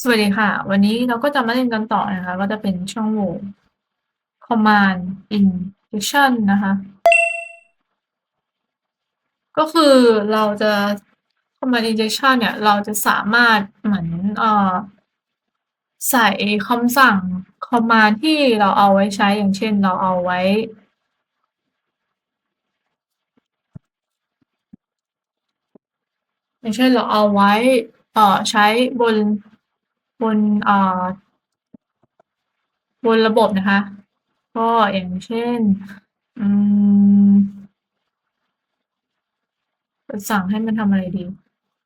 สวัสดีค่ะ วันนี้เราก็จะมาเล่นกันต่อนะคะ ก็จะเป็นช่องโหว่ command injection นะคะ ก็คือเราจะ command injection เนี่ย เราจะสามารถเหมือนเอ่อใส่คำสั่ง command ที่เราเอาไว้ใช้อย่างเช่นเราเอาไว้ อย่างเช่นเราเอาไว้เอ่อใช้บน บนเอ่าบนระบบนะคะ ก็อย่างเช่น อืมสั่งให้มันทำอะไรดี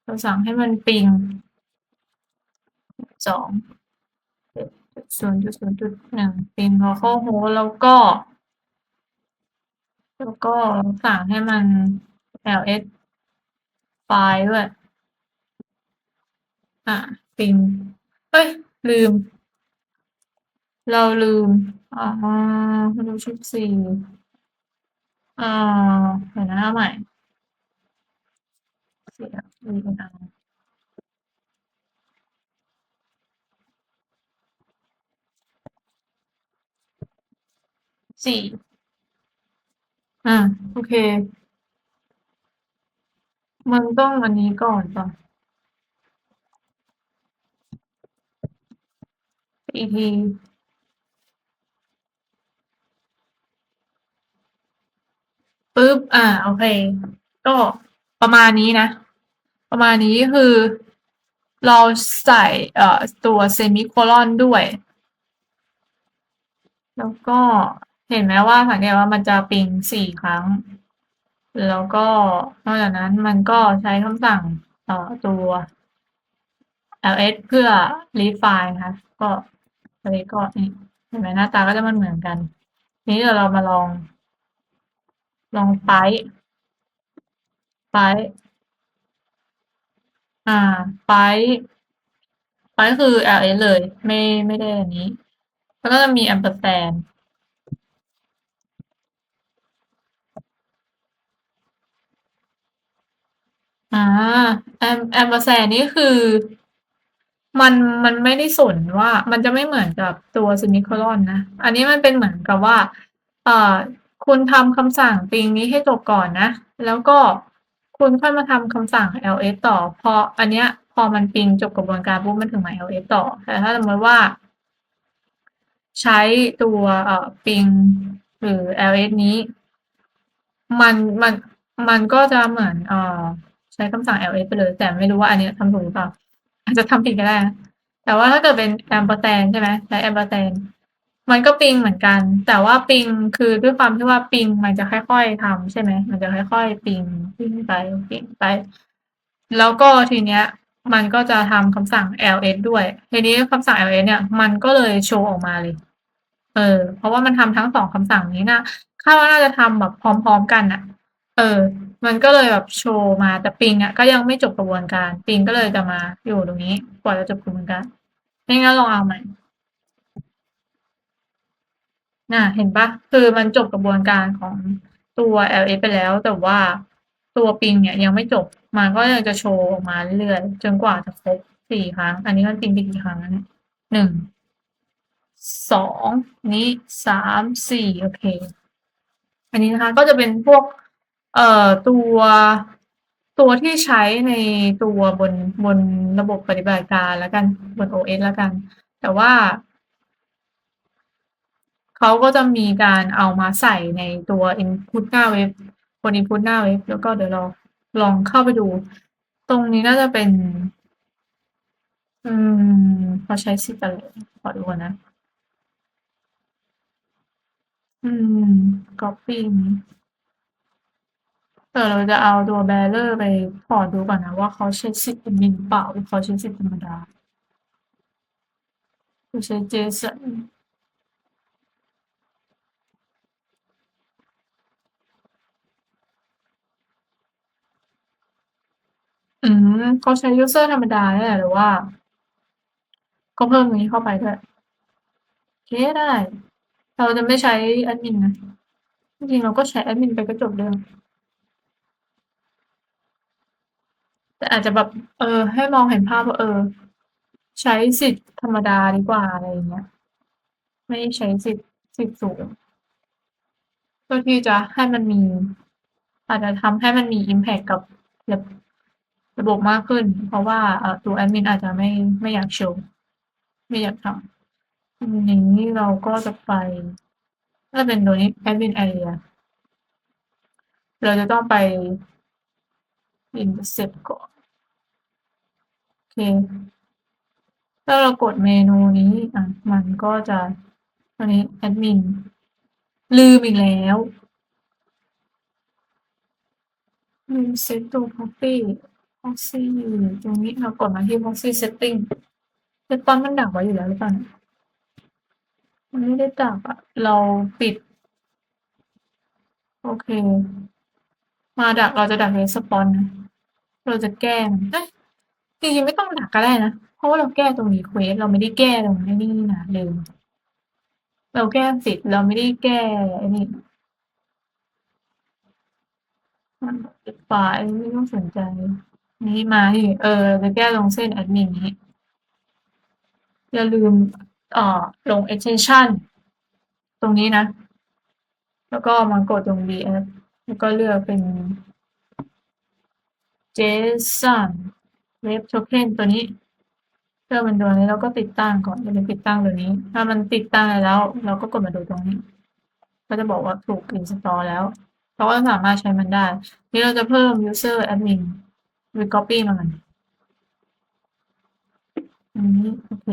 เราสั่งให้มันปิง2 0.0.1ปิง localhost แล้วก็ แล้วก็สั่งให้มัน ls ไฟล์ด้วย อ่าปิง เฮ้ย ลืม เราลืมอ๋อดูชุด4เอ่อเดี๋ยวนะเอาใหม่เสีย VNR 4อาโอเค มันต้องอันนี้ก่อนปล่า? อีกทีปึ๊บ อ่า โอเค ก็ประมาณนี้นะ ประมาณนี้คือ เราใส่เอ่อตัวเซมิโคลอนด้วย แล้วก็เห็นไหมว่าสังเกตว่ามันจะปิง4ครั้ง แล้วก็นอกจากนั้นมันก็ใช้คำสั่งเอ่อตัว ls เพื่อ read ไฟล์นะคะก็ อันนี้ก็นี่เห็นไหมหน้าตาก็จะไม่เหมือนกัน นี้เดี๋ยวเรามาลอง ลอง Python Python อา Python Python คือ ls เลย ไม่ไม่ได้อันนี้ แล้วก็จะมีแอมเปอร์แซนด์อาแอมแอมเปอร์แซนนี่คือ มันมันไม่ได้สนว่า มันจะไม่เหมือนกับตัวเซมิโคลอนนะ อันนี้มันเป็นเหมือนกับว่าเอ่อคุณทำคำสั่งปิงนี้ให้จบก่อนนะ แล้วก็คุณค่อยมาทำคำสั่ง ls ต่อ พออันเนี้ย พอมันปิงจบกระบวนการปุ๊บมันถึงมา ls ต่อ แต่ถ้าสมมติว่า ใช้ตัวเอ่อปิงหรือ ls นี้ มันมันมันก็จะเหมือนเอ่อใช้คำสั่ง ls ไปเลย แต่ไม่รู้ว่าอันเนี้ยทำถูกหรือเปล่า อาจจะทำผิดก็ได้นะแต่ว่าถ้าเกิดเป็นแอมเปอร์แซนใช่ไหมใช้แอมเปอร์แซนมันก็ปิงเหมือนกัน แต่ว่าปิงคือด้วยความที่ว่าปิงมันจะค่อยๆทำใช่ไหมมันจะค่อยๆปิงปิงไปปิงไป แล้วก็ทีเนี้ย มันก็จะทำคำสั่ง ls ด้วยทีนี้คำสั่ง ls เนี่ย มันก็เลยโชว์ออกมาเลย เออ เพราะว่ามันทำทั้ง2คำสั่งนี้น่าคาดว่าน่าจะทำแบบพร้อมๆกันน่ะเออ มันก็เลยแบบโชว์มาแต่ปิงอะก็ยังไม่จบกระบวนการ ปิงก็เลยจะมาอยู่ตรงนี้กว่าจะจบกระบวนการไม่งั้นลองเอาใหม่น่ะเห็นปล่าคือมันจบกระบวนการของตัว ls ไปแล้ว แต่ว่าตัวปิงเนี่ยยังไม่จบ มันก็ยังจะโชว์ออกมาเรื่อยๆจนกว่าจะครบ4ครั้ง อันนี้มันปิงไปกี่ครั้งแล้วเนี่ย1 2นี้3 4โอเค อันนี้นะคะก็จะเป็นพวก เอ่อตัวตัวที่ใช้ในตัวบนบนระบบปฏิบัติการแล้วกันบน OS แล้วกัน แต่ว่า เขาก็จะมีการเอามาใส่ในตัว input หน้าเว็บบน input หน้าเว็บแล้วก็เดี๋ยวเราลองเข้าไปดู ตรงนี้น่าจะเป็น อืมเขาใช้ sys อะไรขอดูก่อนนะ อืมก๊อบปี้นี้ เดี๋ยวเราจะเอาตัว bearer ไปถอดดูก่อนนะว่าเขาใช้ sys admin หรือเปล่าหรือเขาใช้ sys ธรรมดาใช้ Jason อืมเขาใช้ยูเซอร์ธรรมดาเนี่ยแหละหรือว่าก็เพิ่มตรงนี้เข้าไปด้วยโอเคได้ เราจะไม่ใช้แอดมินนะ จริงๆเราก็ใช้แอดมินไปก็จบเรื่อง แต่อาจจะแบบ เออ ให้มองเห็นภาพว่า เออ ใช้สิทธิ์ธรรมดาดีกว่าอะไรอย่างเงี้ย ไม่ใช้สิทธิ์สิทธิ์สูงเพื่อที่จะให้มันมี อาจจะทำให้มันมีอิมแพกกับระระบบมากขึ้น เพราะว่าเออตัวแอดมินอาจจะไม่ไม่อยากโชว์ไม่อยากทำทีนี้เราก็จะไปน่าเป็นตัวนี้ Admin Area เราจะต้องไป Inset ก่อน เค ถ้าเรากดเมนูนี้อ่ามันก็จะตัวนี้แอดมิน ลืมอีกแล้วลืมเซตตัว Proxy Proxy อยู่ตรงนี้เรากดมาที่ Proxy Setting Response มันดักไว้อยู่แล้วหรือเปล่า?มันไม่ได้ดักอะเราปิด โอเค มาดักเราจะดัก Response นะเราจะแก้มันเอ๊ะ จริงๆไม่ต้องดักก็ได้นะ เพราะว่าเราแก้ตรง Request เราไม่ได้แก้ตรงนี่นี่นะลืมเราแก้สิทธิ์เราไม่ได้แก้ไอ้นี่มันปิดไฟล์ไม่ต้องสนใจ นี่มาสิเออจะแก้ตรงเส้นแอดมินนี้อย่าลืมเอ่อลง extension ตรงนี้นะ แล้วก็มากดตรง React แล้วก็เลือกเป็น JSON Web Token ตัวนี้เลือกเป็นตัวนี้แล้วก็ติดตั้งก่อนอย่าลืมติดตั้งตัวนี้ ถ้ามันติดตั้งแล้ว เราก็กดมาดูตรงนี้ ก็จะบอกว่าถูก install แล้วเราก็สามารถใช้มันได้ทีนี้เราจะเพิ่ม user admin ไปก๊อบปี้มาก่อนอันนี้โอเค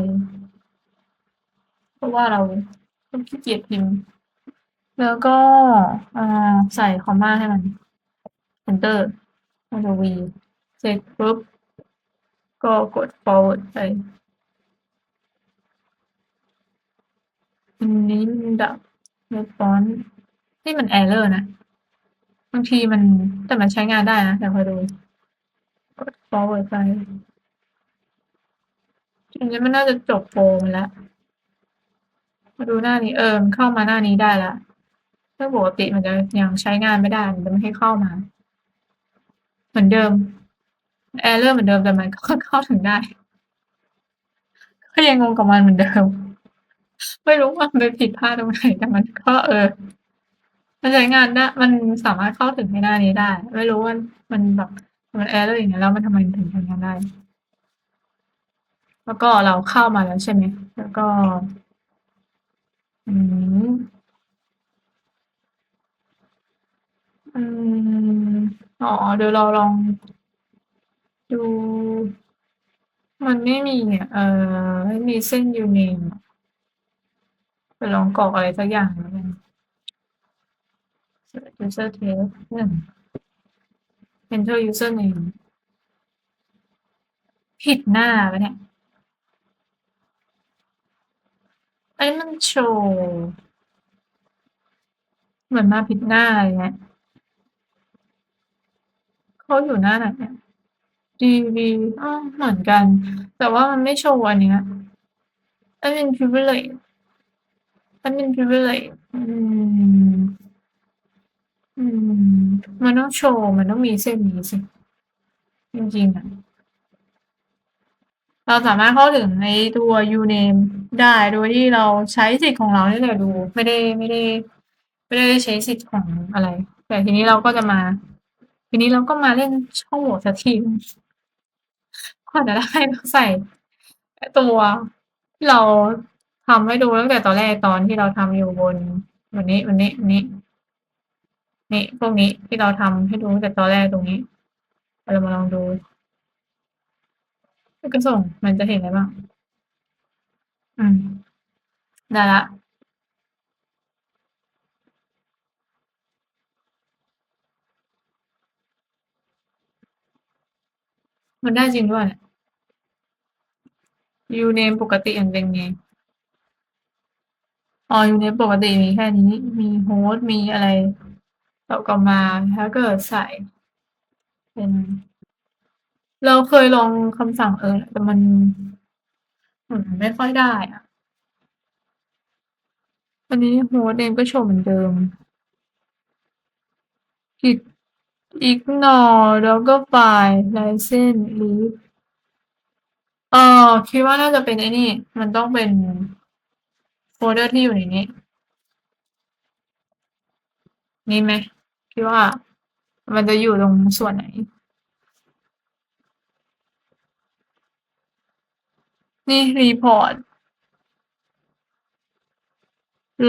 เพราะว่าเราก็ขี้เกียจพิมพ์แล้วก็ใส่คอมมาให้มัน Enter มันจะ V เสร็จปุ๊บ ก็กด forward ไปอันนี้มันดับ Response นี่มัน error นะ บางทีมันแต่มันใช้งานได้นะเดี๋ยวคอยดู กด forward ไปอันนี้มันน่าจะจบโปรมันแล้วมาดูหน้านี้เออมันเข้ามาหน้านี้ได้ล้วซึ่งปกติมันจะยังใช้งานไม่ได้ มันจะไม่ให้เข้ามา เหมือนเดิม error เหมือนเดิมแต่มันก็เข้าถึงได้ ก็ยังงงกับมันเหมือนเดิม ไม่รู้ว่ามันไปผิดพลาดตรงไหนแต่มันก็เออมันใช้งานได้มันสามารถเข้าถึงไอ้หน้านี้ได้ ไม่รู้ว่ามันแบบมัน error อย่างเงี้ยแล้วมันทำไมถึงใช้งานได้ แล้วก็เราเข้ามาแล้วใช่ไหมแล้วก็ อืมอืมอ๋อเดี๋ยวเราลอง ดู มันไม่มีอะเออไม่มีเส้น Uname อะเดี๋ยวลองกรอกอะไรสักอย่างแล้วกัน user test 1 enter username ผิดหน้าเปเนี่ย?อันนี้มันโชว์เหมือนมาผิดหน้าอย่างเงี้ยเขาอยู่หน้าไหนเนี่ย? DB อ้อเหมือนกัน แต่ว่ามันไม่โชว์อันเนี้ย admin privilege admin privilege อืม อืม มันต้องโชว์ มันต้องมีเส้นนี้สิ จริงๆอะเราสามารถเข้าถึงไอ้ตัว Uname ได้โดยที่เราใช้สิทธิ์ของเรานี่แหละดู ไม่ได้ไม่ได้ ไม่ได้ใช้สิทธิ์ของอะไร แต่ทีนี้เราก็จะมา ทีนี้เราก็มาเล่นช่องโหว่สักที หนึ่งกว่าจะได้ต้องใส่ตัวที่เราทำให้ดูตั้งแต่ตอนแรกตอนที่เราทำอยู่บนบนนี้บนนี้บนนี้ นี่พวกนี้ที่เราทำให้ดูตั้งแต่ตอนแรกตรงนี้เรามาลองดูแล้วก็ส่งมันจะเห็นอะไรบ้าง?อืม ได้ล้ว มันได้จริงด้วย Uname ปกติมันเป็นไง?อ๋อ Uname ปกติมีแค่นี้ มี host มีอะไรเราก็มาถ้าเกิดใส่ เป็น เราเคยลองคำสั่งเออแต่มันเหมือนไม่ค่อยได้อะอันนี้ host name ก็โชว์เหมือนเดิมผิด ignore แล้วก็ find license leave เอ่อคิดว่าน่าจะเป็นไอ้นี่ มันต้องเป็นโฟลเดอร์ที่อยู่ในนี้ นี่ไหมคิดว่า มันจะอยู่ตรงส่วนไหน?นี่รีพอร์ต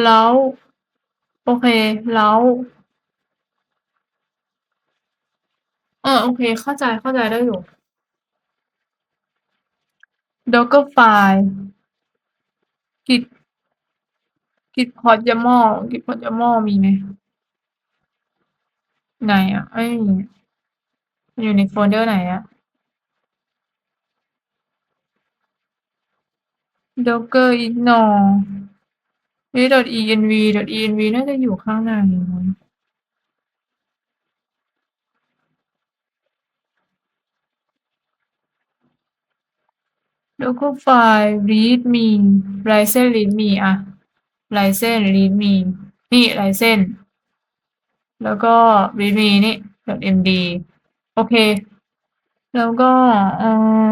แล้ว โอเค แล้ว เออ โอเค เข้าใจ เข้าใจได้อยู่ Docker ไฟล์ Git Git Pod YAML Git Pod YAML มีไหม?ไหนอะ?ไม่มีอยู่ในโฟลเดอร์ไหนอะ? Docker ignore v .env .env น่าจะอยู่ข้างใน มั้ง Docker ไฟล์ readme license readme อะ license readme นี่ license แล้วก็ readme นี่ .md โอเค แล้วก็เออ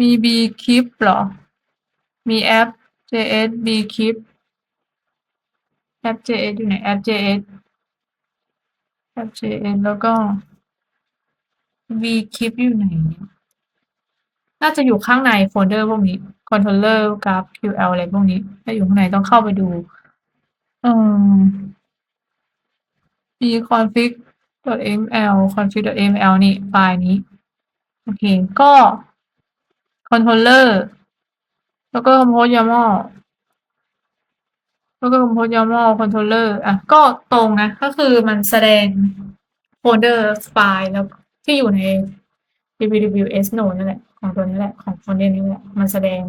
มี bcrypt เหรอ?มี app.js bcrypt app.js อยู่ไหน? app.js app.js แล้วก็ bcrypt อยู่ไหนเนี่ย? น่าจะอยู่ข้างในโฟลเดอร์พวกนี้ controller GraphQL อะไรพวกนี้ ถ้าอยู่ข้างในต้องเข้าไปดูเอ่อ bconfig.xml config .ml นี่ไฟล์นี้ โอเค ก็ controller แล้วก็ compose YAML แล้วก็ compose YAML controller อะ ก็ตรงนะ ก็คือมันแสดงโฟลเดอร์ไฟล์แล้วที่อยู่ใน wwws node นั่นแหละ ของตัวนี้แหละของ frontend นี่แหละมันแสดง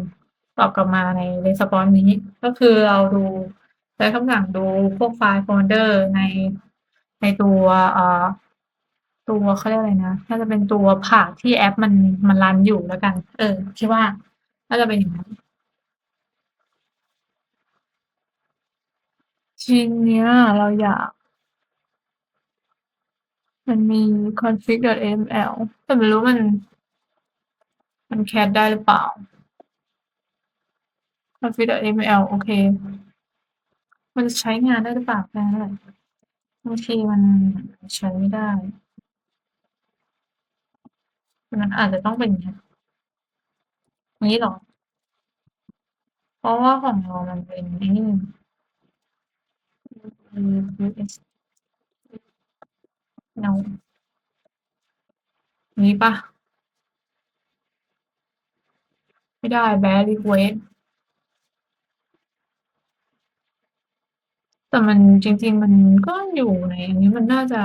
ตอบกลับมาใน response นี้ ก็คือเราดูใช้คำสั่งดูพวกไฟล์โฟลเดอร์ในในตัวเอ่าตัวเขาเรียกอะไรนะน่าจะเป็นตัว path ที่แอปมันมันรันอยู่แล้วกัน เออคิดว่าน่าจะเป็นอย่างงั้นทีนี้เราอยาก มันมี config.ml แต่ไม่รู้มัน มัน cat ได้หรือเปล่า? config.xml โอเค มันจะใช้งานได้หรือเปล่า?แค่นั้นแหละบางทีมันใช้ไม่ได้มันอาจจะต้องเป็นอย่างเงี้หรอ?เพราะว่าของเรามันเป็นไอ้นี่ wws node งี้เปล่า? ไม่ได้ bad request แต่มันจริง ๆ มันก็อยู่ในอันนี้มันน่าจะ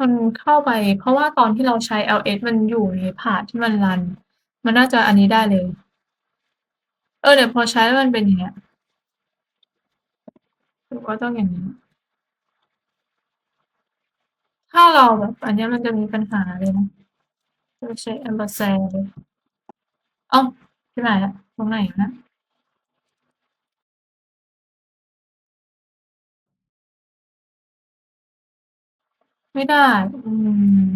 มันเข้าไป เพราะว่าตอนที่เราใช้ ls มันอยู่ใน path ที่มันรัน มันน่าจะอันนี้ได้เลย เออแต่พอใช้แล้วมันเป็นอย่างเงี้ยหรือว่าต้องอย่างงี้?ถ้าเราแบบอันนี้มันจะมีปัญหาเลยนะต้องใช้แอม เอ้าวชิบหายแล้วตรงไหนนะ?ไม่ได้ อืม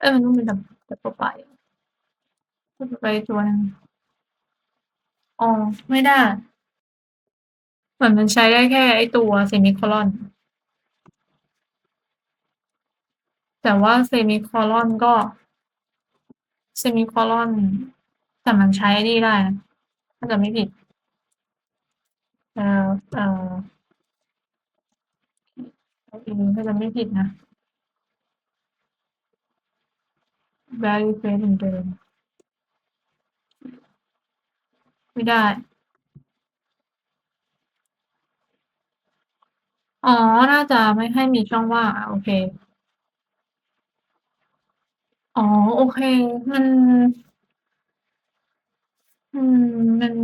เออมันต้องเป็นด double byte double byte ตัวหนึงอ๋อ ไม่ได้ เหมือนมันใช้ได้แค่ไอตัวเซมิโคลอน แต่ว่าเซมิโคลอนก็เซมิโคลอนแต่มันใช้ไอ้นี่ได้นะถ้าจำไม่ผิดเอ่อเอ่ออืมถ้าจำไม่ผิดนะ bad request เหมือนเดิมไม่ได้ อ๋อ น่าจะไม่ให้มีช่องว่างโอเค อ๋อ โอเค มัน อืม มัน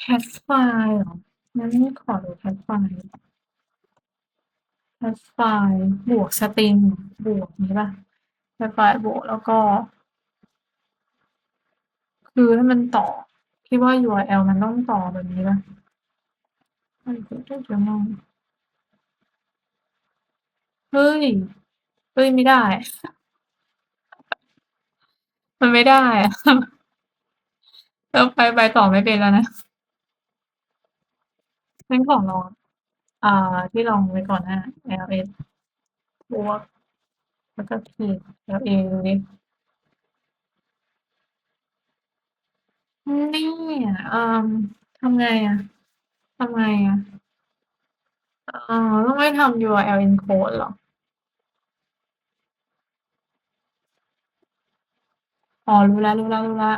cat ไฟล์เหรอ?งั้นขอดู cat ไฟล์ cat ไฟล์บวกสตริงบวกงี้เปล่า? cat ไฟล์บวกแล้วก็ คือให้มันต่อ คิดว่า URL มันต้องต่อแบบนี้เปล่า?เฮ้ย เ!ฮ้ย ไม่ได้ มันไม่ได้อะ เราไปไปต่อไม่เป็นแล้วนะ งั้นของลองอ่า ที่ลองไว้ก่อนหน้า ls บวกแล้วก็ขีด la ดูดินี่เอ่อทำไงอะทำไงอะ?เอ่อต้องให้ทำ URL encode หรอ? อ๋อ รู้แล้ว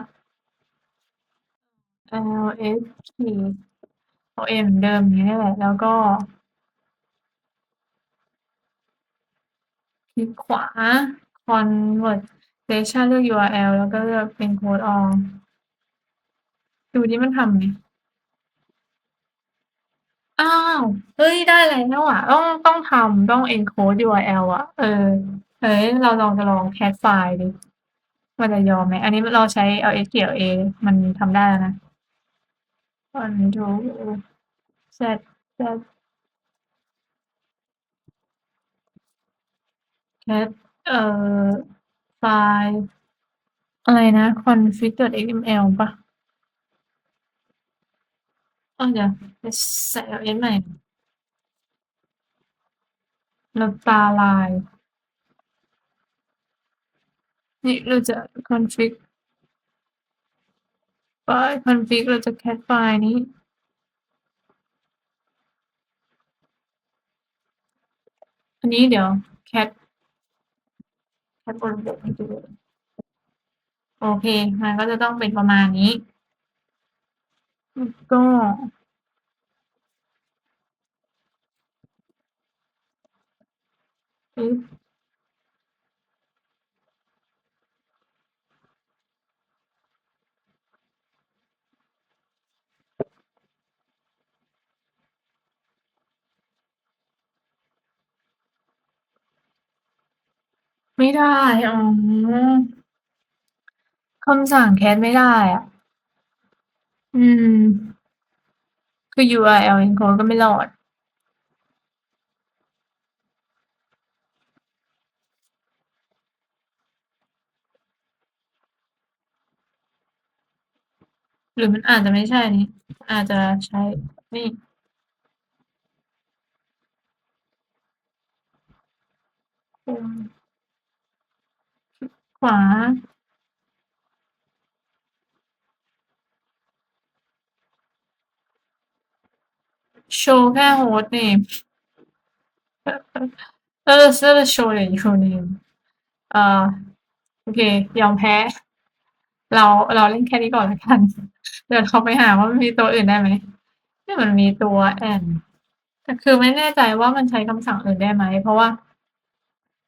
ๆๆ ls ขีดตัว a เหมือนเดิมอย่างงี้นี่แหละ แล้วก็คลิกขวา conversation เลือก URL แล้วก็เลือก encode all ดูซิมันทำไหม?อ้าว เฮ้ย ได้แล้วอะ ต้องต้องทำต้อง encode URL อะ เออ เฮ้ย เราลองจะลอง cat ไฟล์ดิ มันจะยอมไหม?อันนี้เราใช้ ls ขีด la มันทำได้แล้วนะ control z z cat เอ่อไฟล์อะไรนะ config.xml ปล่า?อ้าวเดี๋ยวใส่ ls ใหม่เราตาลาย นี่เราจะ config ไฟล์ config เราจะ cat ไฟล์นี้ อันนี้เดี๋ยว cat cat บนบกให้ดูโอเค มันก็จะต้องเป็นประมาณนี้ ก็อื ไม่ได้ อ๋อ คำสั่ง cat ไม่ได้อะ อืม คือ URL encode ก็ไม่รอด หรือมันอาจจะไม่ใช่อันนี้ อาจจะใช้ นี่คุม ขวาโชว์แค่ host name น่าจะน่าจะโชว์แต่ username เอ่อโอเค ยอมแพ้ เราเราเล่นแค่นี้ก่อนล้วกัน เดี๋ยวเราไปหาว่ามันมีตัวอื่นได้ไหมนี่มันมีตัว and แต่คือไม่แน่ใจว่ามันใช้คำสั่งอื่นได้ไหม เพราะว่า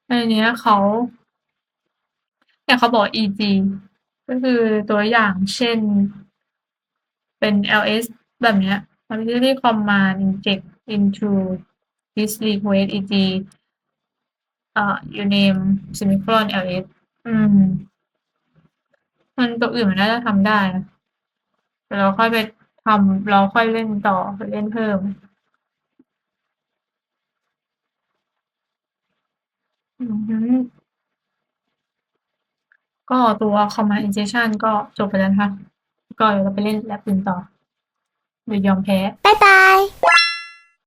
ในนี้เขา เนี่ยเขาบอก e.g. ก็คือตัวอย่างเช่น เป็น ls แบบเนี้ย auxiliary command inject into this request e.g. อ่า uname semicolon ls อืม มันตัวอื่นมันน่าจะทำได้นะเดี๋ยวเราค่อยไปทำเราค่อยเล่นต่อเล่นเพิ่ม อือฮึ ก็ตัว command injection ก็จบไปแล้วนะคะ ก็เดี๋ยวเราไปเล่นแลบอื่นต่อเดี๋ยวยอมแพ้ บ๊ายบาย